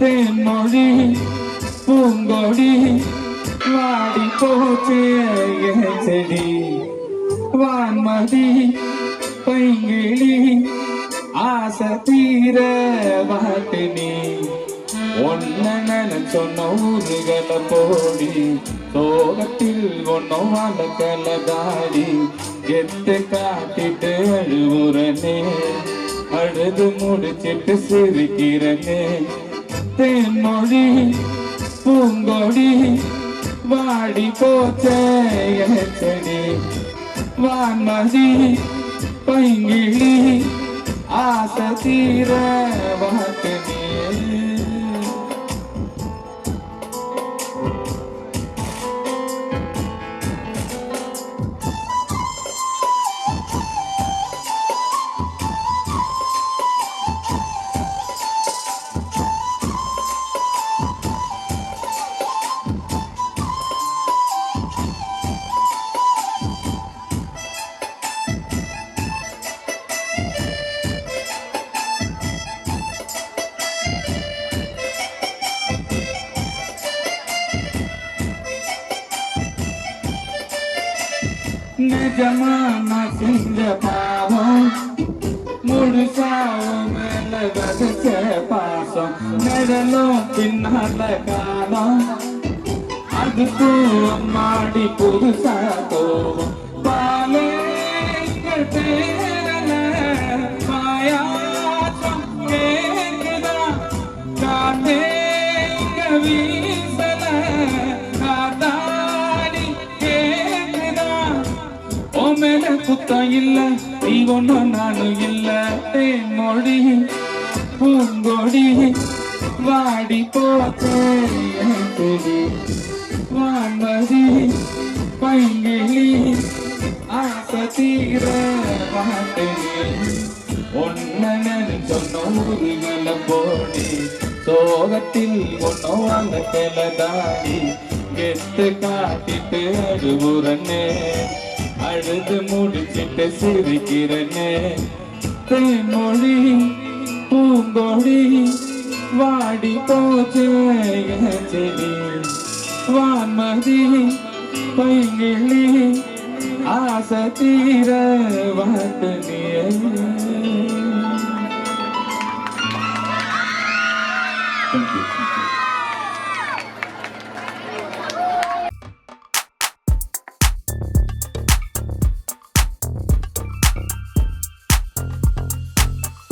தேன்மொழி பூங்கொடி வாடி போச்சே செடி வான்மதி பைங்கிழி ஆசை தீர வாட்டினி. ஒன்ன சொன்ன ஊருகளை போடி சோகத்தில் ஒன்னும் வளர்க்கல தாடி. எத்து காட்டிட்டு அழுவுறனே அழுது முடிச்சிட்டு சிரிக்கிறனே. தேன்மொழி பூங்கொடி வாடி போச்சே வான்மதி பைங்கிழி ஆசை தீர నిజమా మసింద పావం మూడు సావు మేల గడిచే పాసం మెడలో పిన్నల కాలం అదుతూ మాడి పురుసాతో పాలే మాయా చంపే కదా కాటే కవి குத்தம் இல்ல நீ ஒண்ணும் நானும் இல்ல. தேன்மொழி பூங்கொடி வாடி போச்சே வான்மதி பைங்கிளி ஆசை தீர வாட்டினி ஒன்ன சொன்னூறுகளை போடி. சோகத்தில் ஒன்னும் வாங்க தாடி. கெத்து காட்டிட்டு அழுவுறனே அழுது முடிச்சிட்டு சிரிக்கிறனே. தேன்மொழி பூங்கொழி வாடி போச்சே செடி வான்மதி பைங்கிளி ஆசை தீர வாட்டினியே